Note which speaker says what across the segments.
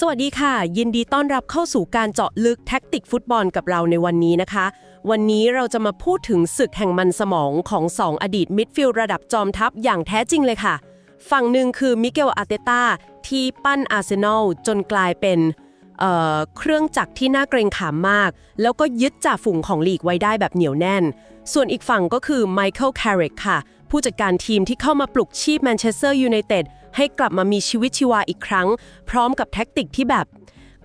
Speaker 1: สวัสดีค่ะ ยินดีต้อนรับเข้าสู่การเจาะลึกแท็กติกฟุตบอลกับเราในวันนี้นะคะ วันนี้เราจะมาพูดถึงศึกแห่งมันสมองของ 2 อดีตมิดฟิลด์ระดับจอมทัพอย่างแท้จริงเลยค่ะ ฝั่งหนึ่งคือมิเกลอาร์เตต้าที่ปั้นอาร์เซนอลจนกลายเป็นเอ่อเครื่องจักรที่น่าเกรงขามมาก แล้วก็ยึดจ่าฝูงของลีกไว้ได้แบบเหนียวแน่น ส่วนอีกฝั่งก็คือไมเคิลแคริกค่ะ ผู้จัดการทีมที่เข้ามาปลุกชีพแมนเชสเตอร์ยูไนเต็ด ให้กลับมามีชีวิตชีวาอีกครั้ง พร้อมกับแท็กติกที่แบบ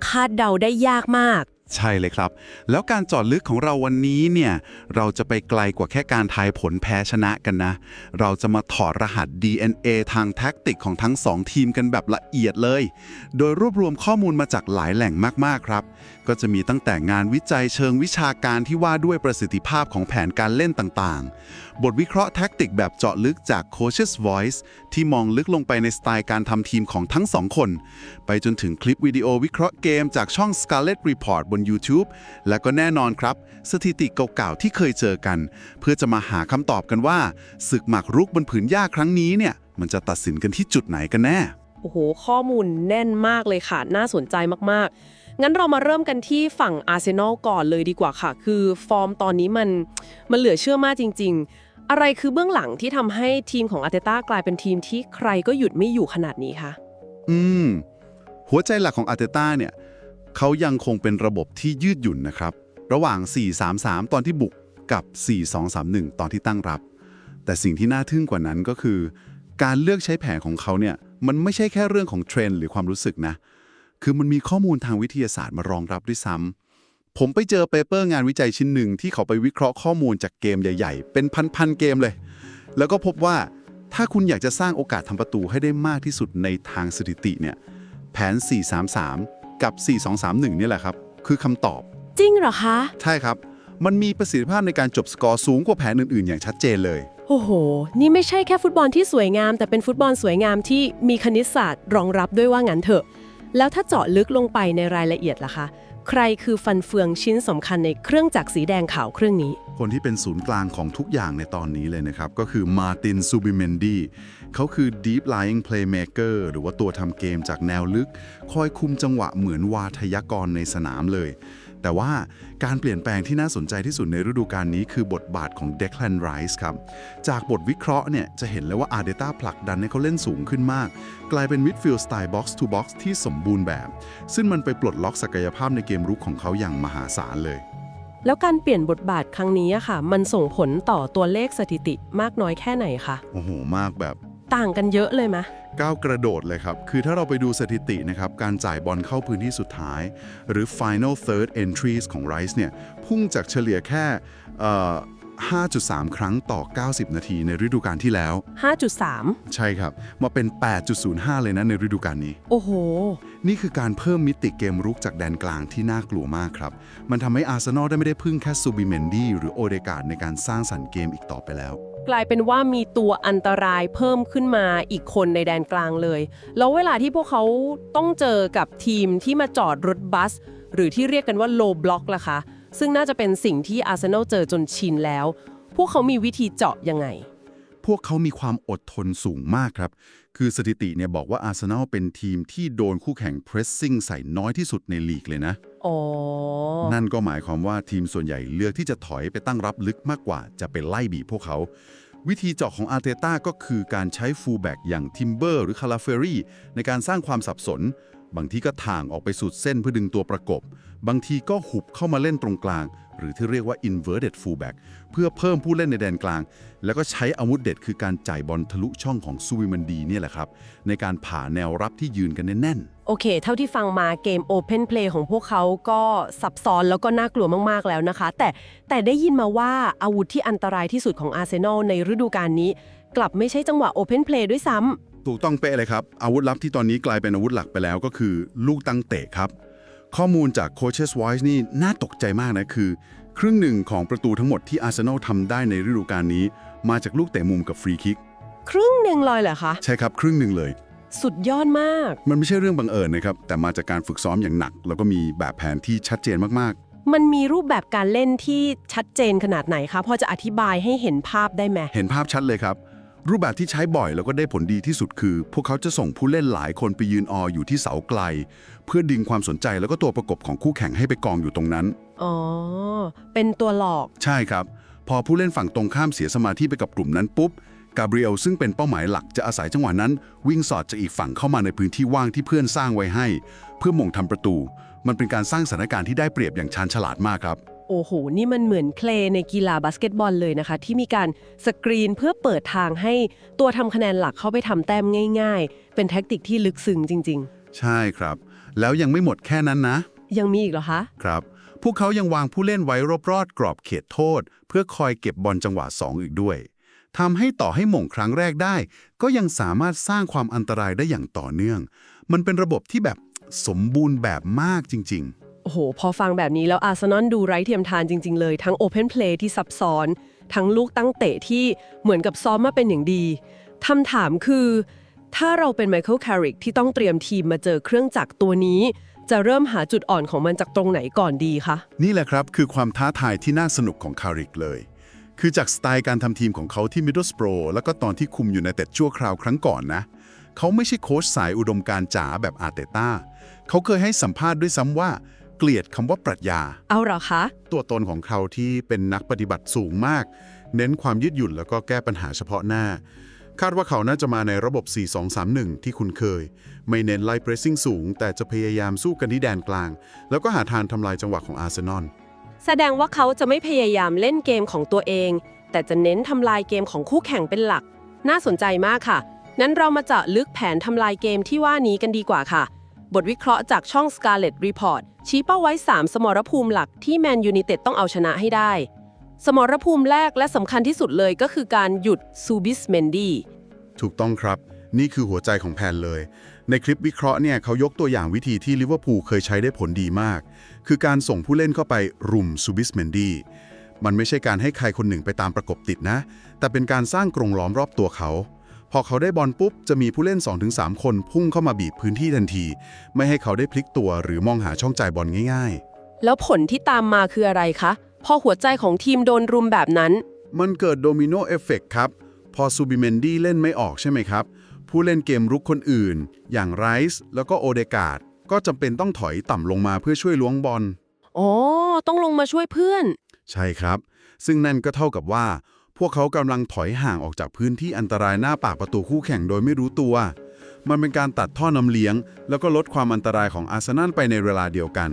Speaker 1: คาดเดาได้ยากมาก
Speaker 2: ใช่เลยครับ แล้วการเจอดลึกของเราวันนี้เนี่ย เราจะไปไกลกว่าแค่การทายผลแพ้ชนะกันนะ เราจะมาถอดรหัส DNA ทางแท็กติกของทั้งสองทีมกันแบบละเอียดเลย โดยรวบรวมข้อมูลมาจากหลายแหล่งมากๆครับ ก็จะมีตั้งแต่งานวิจัยเชิงวิชาการที่ว่าด้วยประสิทธิภาพของแผนการเล่นต่างๆ บทวิเคราะห์แท็กติกแบบเจาะลึกจาก Coach's Voice ที่มองลึกลงไปในสไตล์การทำทีมของทั้งสองคน ไปจนถึงคลิปวิดีโอวิเคราะห์เกมจากช่อง Scarlet Report บน YouTube และก็แน่นอนครับ สถิติเก่าๆที่เคยเจอกัน เพื่อจะมาหาคำตอบกันว่าศึกหมากรุกบนผืนหญ้าครั้งนี้เนี่ย มันจะตัดสินกันที่จุดไหนกันแน่
Speaker 1: โอ้โห ข้อมูลแน่นมากเลยค่ะ น่าสนใจมากๆ งั้นเรามาเริ่มกันที่ฝั่งอาร์เซนอลก่อนเลยดีกว่าค่ะ คือฟอร์มตอนนี้มันมันเหลือเชื่อมากจริง ๆ อะไรคือเบื้องหลังที่ทำให้ทีมของอาร์เตต้ากลายเป็นทีมที่ใครก็หยุดไม่อยู่ขนาดนี้คะ
Speaker 2: อืม หัวใจหลักของอาร์เตต้าเนี่ย เขายังคงเป็นระบบที่ยืดหยุ่นนะครับ ระหว่าง 4-3-3 ตอนที่บุกกับ 4-2-3-1 ตอนที่ตั้งรับ แต่สิ่งที่น่าทึ่งกว่านั้นก็คือ การเลือกใช้แผนของเขาเนี่ยมันไม่ใช่แค่เรื่องของเทรนด์หรือความรู้สึกนะ คือมันมีข้อมูลทางวิทยาศาสตร์มารองรับด้วยซ้ำผมไปเจอเปเปอร์งานวิจัยชิ้นหนึ่งที่เขาไปวิเคราะห์ข้อมูลจากเกมใหญ่ ๆ เป็นพันๆเกมเลย แล้วก็พบว่าถ้าคุณอยากจะสร้างโอกาสทำประตูให้ได้มากที่สุดในทางสถิติเนี่ยแผน 433 กับ 4231 นี่แหละครับ คือคำตอบ
Speaker 1: จริงเหรอคะ
Speaker 2: ใช่ครับ มันมีประสิทธิภาพในการจบสกอร์สูงกว่าแผนอื่นๆ อย่างชัดเจนเลย
Speaker 1: โอ้โห นี่ไม่ใช่แค่ฟุตบอลที่สวยงาม แต่เป็นฟุตบอลสวยงามที่มีคณิตศาสตร์ รองรับด้วยว่างั้นเถอะ แล้วถ้าเจาะลึกลงไปในรายละเอียดล่ะคะ ใครคือฟันเฟืองชิ้นสำคัญในเครื่องจักรสีแดงขาวเครื่องนี้
Speaker 2: คนที่เป็นศูนย์กลางของทุกอย่างในตอนนี้เลยนะครับ ก็คือมาตินซูบิเมนดี เขาคือ Deep Lying Playmaker หรือว่าตัวทำเกมจากแนวลึก คอยคุมจังหวะเหมือนวาทยกรในสนามเลย แต่ว่าการเปลี่ยนแปลงที่น่าสนใจที่สุดในฤดูกาลนี้คือบทบาทของ Declan Rice ครับ จากบทวิเคราะห์เนี่ยจะเห็นเลยว่าอาร์เดต้าผลักดันให้เขาเล่นสูงขึ้นมาก กลายเป็นมิดฟิลด์สไตล์ box to box ที่สมบูรณ์แบบ ซึ่งมันไปปลดล็อกศักยภาพในเกมรุกของเขาอย่างมหาศาลเลย
Speaker 1: แล้วการเปลี่ยนบทบาทครั้งนี้อะค่ะ มันส่งผลต่อตัวเลขสถิติมากน้อยแค่ไหนคะ
Speaker 2: โอ้โห มากแบบ
Speaker 1: ต่างกันเยอะเลยไหม
Speaker 2: ก้าวกระโดดเลยครับ คือถ้าเราไปดูสถิตินะครับ การจ่ายบอลเข้าพื้นที่สุดท้าย หรือ final third entries ของ Rice เนี่ย พุ่งจากเฉลี่ยแค่ 5.3 ครั้งต่อ 90 นาทีในฤดูกาลที่แล้ว
Speaker 1: 5.3
Speaker 2: ใช่ครับ มาเป็น 8.05 เลยนะในฤดูกาลนี้
Speaker 1: โอ้โห
Speaker 2: นี่คือการเพิ่มมิติเกมรุกจากแดนกลางที่น่ากลัวมากครับ มันทำให้อาร์เซนอลได้ไม่ได้พึ่งแค่ซูบิเมนดีหรือโอเดการ์ดในการสร้างสรรค์เกมอีกต่อไปแล้ว
Speaker 1: กลายเป็นว่ามีตัวอันตรายเพิ่มขึ้นมาอีกคนในแดนกลางเลย แล้วเวลาที่พวกเขาต้องเจอกับทีมที่มาจอดรถบัส หรือที่เรียกกันว่าโลบล็อกล่ะคะ ซึ่งน่าจะเป็นสิ่งที่อาร์เซนอลเจอจนชินแล้ว พวกเขามีวิธีเจาะยังไง
Speaker 2: พวกเขามีความอดทนสูงมากครับ คือสถิติเนี่ยบอกว่าอาร์เซนอลเป็นทีมที่โดนคู่แข่งเพรสซิ่งใส่น้อยที่สุดในลีกเลยนะ
Speaker 1: อ๋อ
Speaker 2: นั่นก็หมายความว่าทีมส่วนใหญ่เลือกที่จะถอยไปตั้งรับลึกมากกว่า จะไปไล่บีบพวกเขา วิธีเจาะของอาร์เตต้าก็คือการใช้ฟูลแบ็กอย่างทิมเบอร์หรือคาราเฟรีในการสร้างความสับสน บางทีก็ถ่างออกไปสุดเส้นเพื่อดึงตัวประกบ บางทีก็หุบเข้ามาเล่นตรงกลาง หรือที่เรียกว่า inverted fullback เพื่อเพิ่มผู้เล่นในแดนกลาง แล้วก็ใช้อาวุธเด็ดคือการจ่ายบอลทะลุช่องของซูวิมันดีเนี่ยแหละครับ ในการผ่าแนวรับที่ยืนกันแน่น
Speaker 1: โอเค เท่าที่ฟังมาเกม Open Play ของพวกเขาก็ซับซ้อนแล้วก็น่ากลัวมาก ๆ แล้วนะคะ แต่แต่ได้ยินมาว่าอาวุธที่อันตรายที่สุดของอาร์เซนอลในฤดูกาลนี้ กลับไม่ใช่จังหวะ Open Play ด้วยซ้ำ
Speaker 2: ถูกต้องเป๊ะเลยครับ อาวุธลับที่ตอนนี้กลายเป็นอาวุธหลักไปแล้วก็คือ ลูกตั้งเตะครับ ข้อมูลจาก Coach's Voice นี่น่าตกใจมากนะคือ ครึ่งหนึ่งของประตูทั้งหมดที่อาร์เซนอลทำได้ในฤดูกาลนี้ มาจากลูกเตะมุมกับฟรีคิก
Speaker 1: ครึ่งหนึ่งเลยเหรอคะ
Speaker 2: ใช่ครับครึ่งหนึ่งเลย
Speaker 1: สุดยอดมาก
Speaker 2: มันไม่ใช่เรื่องบังเอิญนะครับ แต่มาจากการฝึกซ้อมอย่างหนัก แล้วก็มีแบบแผนที่ชัดเจนมาก
Speaker 1: มันมีรูปแบบการเล่นที่ชัดเจนขนาดไหนคะพอจะอธิบายให้เห็นภาพได้ไหม
Speaker 2: ๆ เห็นภาพชัดเลยครับ รูปแบบที่ใช้บ่อยแล้วก็ได้ผลดีที่สุดคือ พวกเขาจะส่งผู้เล่นหลายคนไปยืนอออยู่ที่เสาไกล เพื่อดึงความสนใจแล้วก็ตัวประกบของคู่แข่งให้ไปกองอยู่ตรงนั้น
Speaker 1: อ๋อ เป็นตัวหลอก
Speaker 2: ใช่ครับ พอผู้เล่นฝั่งตรงข้ามเสียสมาธิไปกับกลุ่มนั้นปุ๊บ กาเบรียลซึ่งเป็นเป้าหมายหลักจะอาศัยจังหวะนั้น วิ่งสอดจากอีกฝั่งเข้ามาในพื้นที่ว่างที่เพื่อนสร้างไว้ให้ เพื่อหม่งทำประตู มันเป็นการสร้างสถานการณ์ที่ได้เปรียบอย่างชาญฉลาดมากครับ
Speaker 1: โอ้โห นี่มันเหมือนเคลในกีฬาบาสเกตบอลเลยนะคะ ที่มีการสกรีนเพื่อเปิดทางให้ตัวทำคะแนนหลักเข้าไปทำแต้มง่าย ๆ เป็นแท็กติกที่ลึกซึ้งจริง
Speaker 2: ใช่ครับ แล้วยังไม่หมดแค่นั้นนะ
Speaker 1: ๆยังมีอีกเหรอคะ
Speaker 2: ครับ พวกเขายังวางผู้เล่นไว้รอบๆกรอบเขตโทษ เพื่อคอยเก็บบอลจังหวะ 2 อีกด้วยทำให้ต่อให้หม่งครั้งแรกได้ ก็ยังสามารถสร้างความอันตรายได้อย่างต่อเนื่อง มันเป็นระบบที่แบบสมบูรณ์แบบมากจริง
Speaker 1: โอ้โห พอฟังแบบนี้แล้วอาร์เซนอลดูไร้เทียมทานจริง ๆ เลย ทั้ง Open Play ที่ซับซ้อน ทั้งลูกตั้งเตะที่เหมือนกับซ้อมมาเป็นอย่างดีคำถามคือ ถ้าเราเป็นไมเคิลแคริกที่ต้องเตรียมทีมมาเจอเครื่องจักรตัวนี้ จะเริ่มหาจุดอ่อนของมันจากตรงไหนก่อนดีคะ
Speaker 2: นี่แหละครับคือความท้าทายที่น่าสนุกของคาริกเลย คือจากสไตล์การทำทีมของเขาที่มิดเดิลสโปรแล้วก็ตอนที่คุมอยู่ในเต็ดชั่วคราวครั้งก่อนนะ เขาไม่ใช่โค้ชสายอุดมการจ๋าแบบอาร์เตต้าเขาเคยให้สัมภาษณ์ด้วยซ้ำว่า เกลียดคำว่าปรัชญา
Speaker 1: เอาเหรอคะ
Speaker 2: ตัวตนของเขาที่เป็นนักปฏิบัติสูงมาก เน้นความยืดหยุ่นแล้วก็แก้ปัญหาเฉพาะหน้า คาดว่าเขาน่าจะมาในระบบ 4-2-3-1 ที่คุณเคย ไม่เน้นไล่เพรสซิ่งสูง แต่จะพยายามสู้กันที่แดนกลาง แล้วก็หาทางทำลายจังหวะของอาร์เซนอล
Speaker 1: แสดงว่าเขาจะไม่พยายามเล่นเกมของตัวเอง แต่จะเน้นทำลายเกมของคู่แข่งเป็นหลัก น่าสนใจมากค่ะ นั้นเรามาเจาะลึกแผนทำลายเกมที่ว่านี้กันดีกว่าค่ะ บทวิเคราะห์จากช่อง Scarlet Report ชี้เป้าไว้ 3 สมรภูมิหลักที่แมนยู i นเต็ดต้องเอาชนะให้ได้ สมรภูมิแรกและสำคัญที่สุดเลยก็คือการหยุดซูบิสเมนดี
Speaker 2: ถูกต้องครับ นี่คือหัวใจของแผนเลย ในคลิปวิเคราะห์เนี่ยเขายกตัวอย่างวิธีที่ลิเวอร์พูลเคยใช้ได้ผลดีมาก คือการส่งผู้เล่นเข้าไปรุมซูบิสเมนดีมันไม่ใช่การให้ใครคนหนึ่งไปตามประกบติดนะ แต่เป็นการสร้างกรงล้อมรอบตัวเขา พอเขาได้บอลปุ๊บจะมีผู้เล่น 2-3 คนพุ่งเข้ามาบีบพื้นที่ทันที ไม่ให้เขาได้พลิกตัวหรือมองหาช่องจ่ายบอลง่าย ๆ
Speaker 1: แล้วผลที่ตามมาคืออะไรคะ พอหัวใจของทีมโดนรุมแบบนั้น
Speaker 2: มันเกิดโดมิโนเอฟเฟกครับ พอซูบิเมนดี้เล่นไม่ออกใช่ไหมครับ ผู้เล่นเกมรุกคนอื่น อย่างไรส์แล้วก็โอเดกาดก็จำเป็นต้องถอยต่ำลงมาเพื่อช่วยล้วงบอล
Speaker 1: อ๋อต้องลงมาช่วยเพื่อน
Speaker 2: ใช่ครับ ซึ่งนั่นก็เท่ากับว่า พวกเขากำลังถอยห่างออกจากพื้นที่อันตรายหน้าปากประตูคู่แข่งโดยไม่รู้ตัว มันเป็นการตัดท่อน้ำเลี้ยง แล้วก็ลดความอันตรายของอาร์เซนอลไปในเวลาเดียวกัน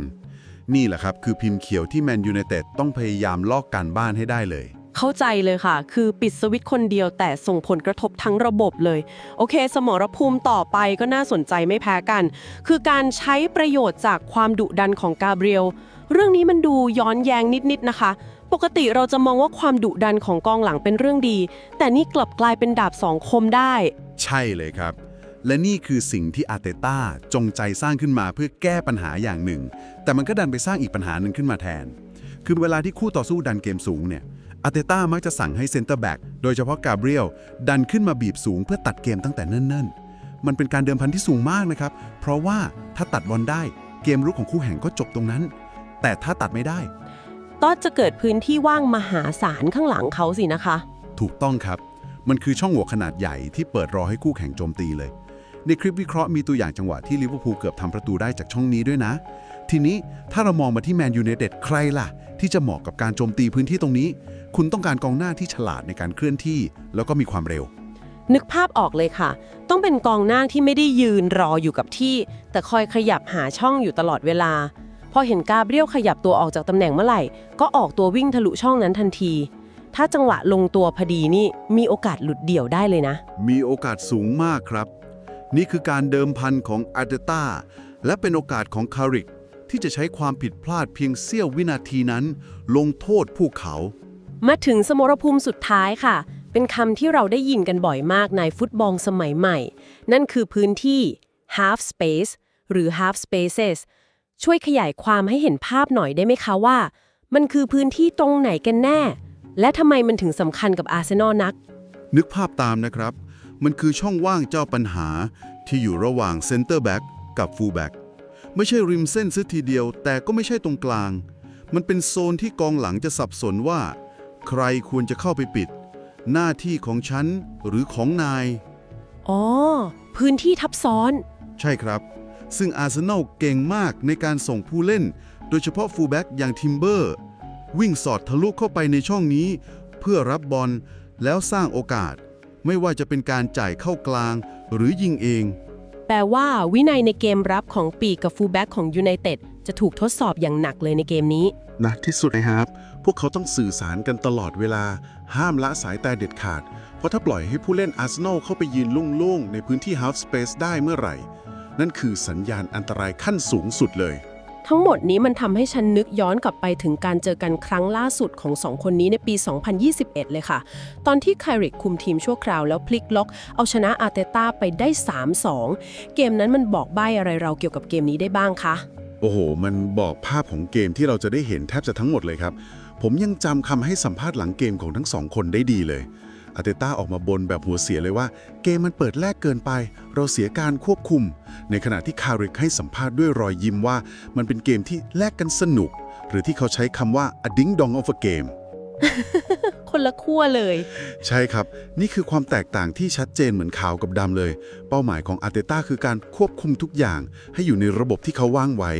Speaker 2: นี่แหละครับคือพิมพ์เขียวที่แมนยูไนเต็ดต้องพยายามลอกการบ้านให้ได้เลย
Speaker 1: เข้าใจเลยค่ะ คือปิดสวิตช์คนเดียวแต่ส่งผลกระทบทั้งระบบเลย โอเค สมรภูมิต่อไปก็น่าสนใจไม่แพ้กัน คือการใช้ประโยชน์จากความดุดันของกาเบรียลเรื่องนี้มันดูย้อนแย้งนิดๆนะคะ ปกติเราจะมองว่าความดุดันของกองหลังเป็นเรื่องดี แต่นี่กลับกลายเป็นดาบสองคมได้
Speaker 2: ใช่เลยครับ และนี่คือสิ่งที่อาร์เตต้าจงใจสร้างขึ้นมาเพื่อแก้ปัญหาอย่างหนึ่ง แต่มันก็ดันไปสร้างอีกปัญหาหนึ่งขึ้นมาแทน คือเวลาที่คู่ต่อสู้ดันเกมสูงเนี่ยอาร์เตต้ามักจะสั่งให้เซนเตอร์แบ็กโดยเฉพาะกาเบรียลดันขึ้นมาบีบสูงเพื่อตัดเกมตั้งแต่เนิ่นๆ มันเป็นการเดิมพันที่สูงมากนะครับ เพราะว่าถ้าตัดบอลได้เกมรุกของคู่แข่งก็จบตรงนั้น แต่ถ้าตัดไม่ได้
Speaker 1: ก็จะเกิดพื้นที่ว่างมหาศาลข้างหลังเขาสินะคะ
Speaker 2: ถูกต้องครับ มันคือช่องโหว่ขนาดใหญ่ที่เปิดรอให้คู่แข่งโจมตีเลย ในคลิปวิเคราะห์มีตัวอย่างจังหวะที่ลิเวอร์พูลเกือบทำประตูได้จากช่องนี้ด้วยนะ ทีนี้ถ้าเรามองมาที่แมนยูไนเต็ดใครล่ะ ที่จะเหมาะกับการโจมตีพื้นที่ตรงนี้ คุณต้องการกองหน้าที่ฉลาดในการเคลื่อนที่ แล้วก็มีความเร็ว
Speaker 1: นึกภาพออกเลยค่ะ ต้องเป็นกองหน้าที่ไม่ได้ยืนรออยู่กับที่ แต่คอยขยับหาช่องอยู่ตลอดเวลา พอเห็นกาเบรียลขยับตัวออกจากตำแหน่งเมื่อไหร่ ก็ออกตัววิ่งทะลุช่องนั้นทันที ถ้าจังหวะลงตัวพอดีนี่มีโอกาสหลุดเดี่ยวได้เลยนะ
Speaker 2: มีโอกาสสูงมากครับ นี่คือการเดิมพันของอาร์เตต้าและเป็นโอกาสของคาริกที่จะใช้ความผิดพลาดเพียงเสี้ยววินาทีนั้น ลงโทษผู้เขา
Speaker 1: มาถึงสมรภูมิสุดท้ายค่ะ เป็นคำที่เราได้ยินกันบ่อยมากในฟุตบอลสมัยใหม่ นั่นคือพื้นที่ half space หรือ half spaces ช่วยขยายความให้เห็นภาพหน่อยได้ไหมคะว่า มันคือพื้นที่ตรงไหนกันแน่ และทำไมมันถึงสำคัญกับอาร์เซนอลนัก
Speaker 2: นึกภาพตามนะครับ มันคือช่องว่างเจ้าปัญหาที่อยู่ระหว่างเซนเตอร์แบ็กกับฟูลแบ็กไม่ใช่ริมเส้นซะทีเดียว แต่ก็ไม่ใช่ตรงกลาง มันเป็นโซนที่กองหลังจะสับสนว่า ใครควรจะเข้าไปปิด หน้าที่ของฉันหรือของนาย
Speaker 1: อ๋อ พื้นที่ทับซ้อน
Speaker 2: ใช่ครับ ซึ่งอาร์เซนอลเก่งมากในการส่งผู้เล่น โดยเฉพาะฟูลแบ็กอย่างทิมเบอร์ วิ่งสอดทะลุเข้าไปในช่องนี้ เพื่อรับบอลแล้วสร้างโอกาส ไม่ว่าจะเป็นการจ่ายเข้ากลางหรือยิงเอง
Speaker 1: แปลว่าวินัยในเกมรับของปีกกับฟูลแบ็กของยูไนเต็ดจะถูกทดสอบอย่างหนักเลยในเกมนี้
Speaker 3: หนักที่สุดนะครับ พวกเขาต้องสื่อสารกันตลอดเวลา ห้ามละสายตาเด็ดขาด เพราะถ้าปล่อยให้ผู้เล่นอาร์เซนอลเข้าไปยืนโล่งๆ ในพื้นที่ half space ได้เมื่อไหร่ นั่นคือสัญญาณอันตรายขั้นสูงสุดเลย
Speaker 1: ทั้งหมดนี้มันทำให้ฉันนึกย้อนกลับไปถึงการเจอกันครั้งล่าสุดของสองคนนี้ในปี 2021 เลยค่ะ ตอนที่ไคริกคุมทีมชั่วคราวแล้วพลิกล็อก เอาชนะอาร์เตต้าไปได้ 3-2 เกมนั้นมันบอกใบ้อะไรเราเกี่ยวกับเกมนี้ได้บ้างคะ
Speaker 3: โอ้โห มันบอกภาพของเกมที่เราจะได้เห็นแทบจะทั้งหมดเลยครับ ผมยังจำคำให้สัมภาษณ์หลังเกมของทั้งสองคนได้ดีเลย อาร์เตต้าออกมาบนแบบหัวเสียเลยว่า เกมมันเปิดแรกเกินไป เราเสียการควบคุม ในขณะที่คาริกให้สัมภาษณ์ด้วยรอยยิ้มว่า มันเป็นเกมที่แลกกันสนุก หรือที่เขาใช้คำว่า a ding dong of a game
Speaker 1: คนละขั้วเลย
Speaker 3: ใช่ครับ นี่คือความแตกต่างที่ชัดเจนเหมือนขาวกับดำเลย เป้าหมายของอาร์เตต้าคือการควบคุมทุกอย่าง ให้อยู่ในระบบที่เขาว่างไว้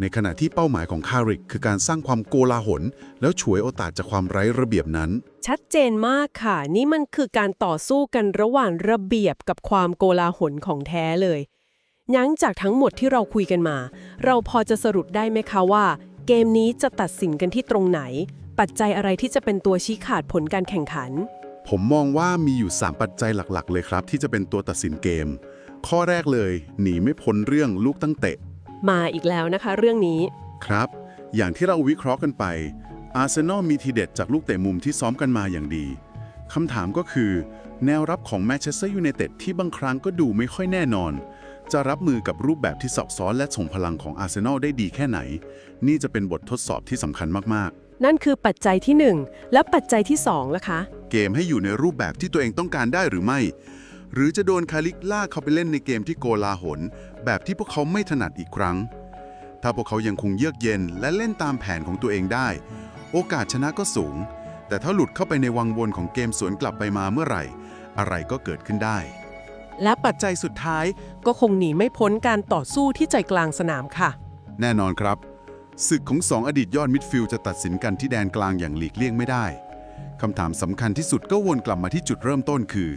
Speaker 3: ในขณะที่เป้าหมายของคาริก คือการสร้างความโกลาหล แล้วฉวยโอกาสจากความไร้ระเบียบนั้น
Speaker 1: ชัดเจนมากค่ะ นี่มันคือการต่อสู้กันระหว่างระเบียบกับความโกลาหลของแท้เลยยั้งจากทั้งหมดที่เราคุยกันมา เราพอจะสรุปได้ไหมคะว่า เกมนี้จะตัดสินกันที่ตรงไหน ปัจจัยอะไรที่จะเป็นตัวชี้ขาดผลการแข่งขัน
Speaker 3: ผมมองว่ามีอยู่ 3 ปัจจัยหลักๆ เลยครับ ที่จะเป็นตัวตัดสินเกม ข้อแรกเลย หนีไม่พ้นเรื่องลูกตั้งเตะ
Speaker 1: มาอีกแล้วนะคะ เรื่องนี้
Speaker 3: ครับ อย่างที่เราวิเคราะห์กันไป อาร์เซนอลมีทีเด็ดจากลูกเตะมุมที่ซ้อมกันมาอย่างดีคำถามก็คือ แนวรับของแมนเชสเตอร์ยูไนเต็ดที่บางครั้งก็ดูไม่ค่อยแน่นอน จะรับมือกับรูปแบบที่ซับซ้อนและส่งพลังของอาร์เซนอลได้ดีแค่ไหน นี่จะเป็นบททดสอบที่สำคัญมากๆ
Speaker 1: นั่นคือปัจจัยที่ 1 และปัจจัยที่2ล่ะคะ
Speaker 2: เกมให้อยู่ในรูปแบบที่ตัวเองต้องการได้หรือไม่ หรือจะโดนคาลิกลากเขาไปเล่นในเกมที่โกลาหล แบบที่พวกเขาไม่ถนัดอีกครั้ง ถ้าพวกเขายังคงเยือกเย็นและเล่นตามแผนของตัวเองได้ โอกาสชนะก็สูง แต่ถ้าหลุดเข้าไปในวังวนของเกมสวนกลับไปมาเมื่อไหร่ อะไรก็เกิดขึ้นได้
Speaker 1: และปัจจัยสุดท้ายก็คงหนีไม่พ้นการต่อสู้ที่ใจกลางสนามค่ะ
Speaker 2: แน่นอนครับ ศึกของสองอดีตยอดมิดฟิลด์จะตัดสินกันที่แดนกลางอย่างหลีกเลี่ยงไม่ได้คำถามสำคัญที่สุดก็วนกลับมาที่จุดเริ่มต้นคือ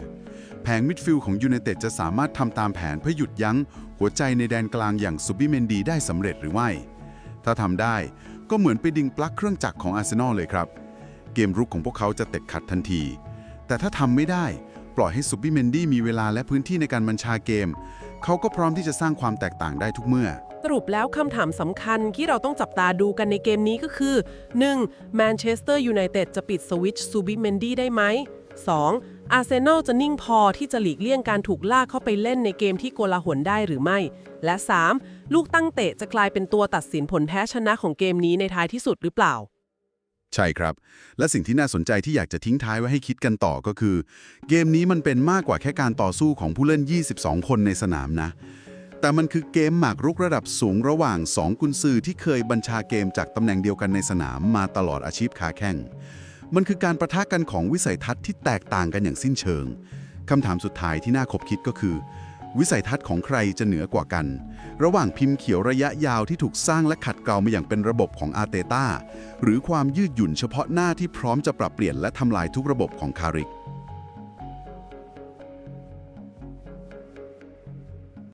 Speaker 2: แผงมิดฟิลด์ของยูไนเต็ดจะสามารถทำตามแผนเพื่อหยุดยั้ง หัวใจในแดนกลางอย่างซูบิเมนดีได้สำเร็จหรือไม่ ถ้าทำได้ก็เหมือนไปดึงปลั๊กเครื่องจักรของอาร์เซนอลเลยครับ เกมรุกของพวกเขาจะเต็ดขัดทันที แต่ถ้าทำไม่ได้ ปล่อยให้ซูบิเมนดีมีเวลาและพื้นที่ในการบัญชาเกม เขาก็พร้อมที่จะสร้างความแตกต่างได้ทุกเมื่อ
Speaker 1: สรุปแล้วคำถามสำคัญที่เราต้องจับตาดูกันในเกมนี้ก็คือ 1. แมนเชสเตอร์ยูไนเต็ดจะปิดสวิตช์ซูบิเมนดี้ได้ไหม 2. อาร์เซนอลจะนิ่งพอที่จะหลีกเลี่ยงการถูกลากเข้าไปเล่นในเกมที่โกลาหลได้หรือไม่ และ 3. ลูกตั้งเตะจะกลายเป็นตัวตัดสินผลแพ้ชนะของเกมนี้ในท้ายที่สุดหรือเปล่า
Speaker 2: ใช่ครับ และสิ่งที่น่าสนใจที่อยากจะทิ้งท้ายไว้ให้คิดกันต่อก็คือ เกมนี้มันเป็นมากกว่าแค่การต่อสู้ของผู้เล่น 22 คนในสนามนะ แต่มันคือเกมหมากรุกระดับสูงระหว่าง 2 กุนซือที่เคยบัญชาเกมจากตำแหน่งเดียวกันในสนามมาตลอดอาชีพขาแข่งมันคือการประทะกันของวิสัยทัศน์ที่แตกต่างกันอย่างสิ้นเชิงคำถามสุดท้ายที่น่าคบคิดก็คือ วิสัยทัศน์ของใครจะเหนือกว่ากัน ระหว่างพิมพ์เขียวระยะยาวที่ถูกสร้างและขัดเกลามาอย่างเป็นระบบของอาเตต้าหรือความยืดหยุ่นเฉพาะหน้าที่พร้อมจะปรับเปลี่ยนและทำลายทุกระบบของคาริก